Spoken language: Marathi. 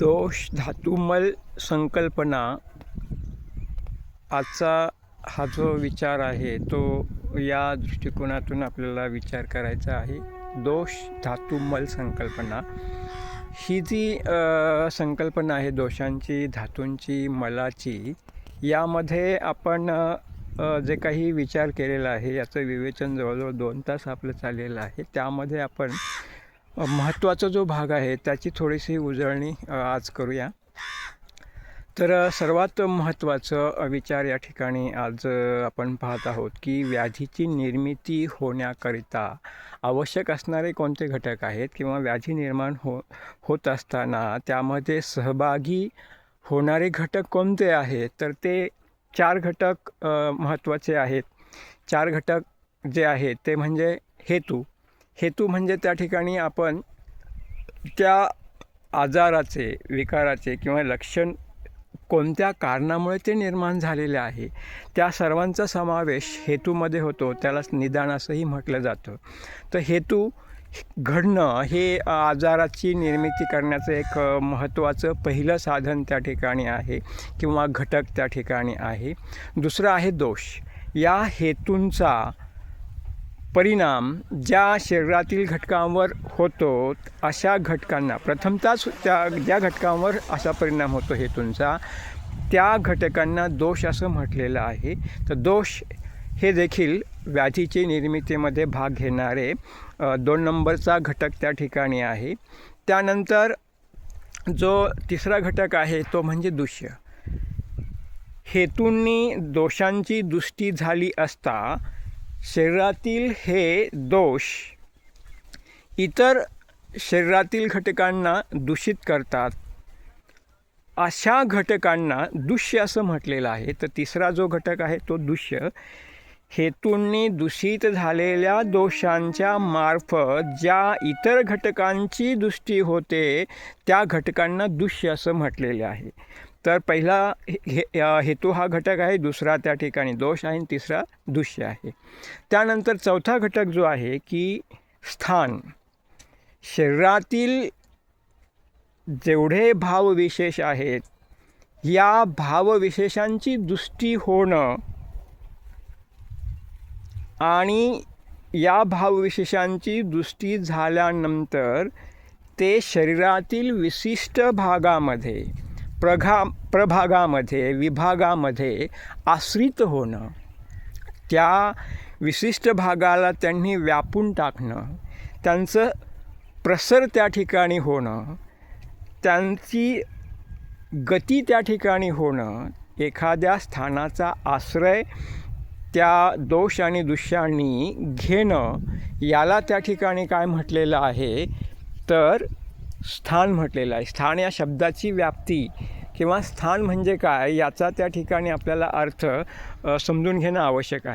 दोष धातुमल संकल्पना आजचा हा जो विचार आहे तो या दृष्टिकोनातून आपल्याला विचार करायचा आहे. दोष धातुमल संकल्पना. ही जी संकल्पना आहे दोषांची धातूंची मलाची यामध्ये आपण जे काही विचार केलेला आहे याचं विवेचन जवळजवळ दोन तास आपलं चाललेलं आहे. त्यामध्ये आपण महत्त्वाचा जो भाग आहे त्याची थोडीशी उजळणी आज करूया. तर सर्वात महत्त्वाचं विचार या ठिकाणी आज आपण पाहत आहोत की व्याधीची निर्मिती होण्याकरिता आवश्यक असणारे कोणते घटक आहेत किंवा व्याधी निर्माण हो होत असताना त्यामध्ये सहभागी होणारे घटक कोणते आहेत? तर ते चार घटक महत्त्वाचे आहेत. चार घटक जे आहेत ते म्हणजे हेतू. हेतू म्हणजे त्या ठिकाणी आपण त्या आजाराचे विकाराचे किंवा लक्षण कोणत्या कारणामुळे ते निर्माण झालेले आहे त्या सर्वांचा समावेश हेतूमध्ये होतो त्यालाच निदान असंही म्हटलं जातं. तर हेतू घडणं हे आजाराची निर्मिती करण्याचं एक महत्त्वाचं पहिलं साधन त्या ठिकाणी आहे किंवा घटक त्या ठिकाणी आहे. दुसरं आहे दोष. या हेतूंचा परिणाम ज्या शरीरातील घटकांवर होतो अशा घटकांना प्रथमतःच त्या ज्या घटकांवर असा परिणाम होतो हेतूंचा त्या घटकांना दोष असं म्हटलेलं आहे. तर दोष हे देखील व्याधीची निर्मितीमध्ये भाग घेणारे दोन नंबरचा घटक त्या ठिकाणी आहे. त्यानंतर जो तिसरा घटक आहे तो म्हणजे दुष्य. हेतूंनी दोषांची दृष्टी झाली असता शरीरातील हे दोष इतर शरीरातील घटकांना दूषित करतात. अशा घटकांना दुष्य असं म्हटलेलं आहे. तर तिसरा जो घटक आहे तो दुष्य. हेतूंनी दूषित झालेल्या दोषांच्या मार्फत ज्या इतर घटकांची दृष्टी होते त्या घटकांना दुष्य असं म्हटलेले आहे. तर पहिला हे हे- हेतू हा घटक आहे दुसरा त्या ठिकाणी दोष आहे आणि तिसरा दुष्य आहे. त्यानंतर चौथा घटक जो आहे की स्थान. शरीरातील जेवढे भावविशेष आहेत या भावविशेषांची दृष्टी होणं आणि या भावविशेषांची दृष्टी झाल्यानंतर ते शरीरातील विशिष्ट भागामध्ये प्रघा प्रभागामध्ये विभागामध्ये आश्रित होणं त्या विशिष्ट भागाला त्यांनी व्यापून टाकणं त्यांचं प्रसर त्या ठिकाणी होणं त्यांची गती त्या ठिकाणी होणं एखाद्या स्थानाचा आश्रय त्या दोष आणि दुष्यांनी घेणं याला त्या ठिकाणी काय म्हटलेलं आहे? तर स्थान म्हटलेलं आहे. स्थान या शब्दाची व्याप्ती किंवा स्थान म्हणजे काय याचा त्या ठिकाणी आपल्याला अर्थ समजून घेणं आवश्यक आहे.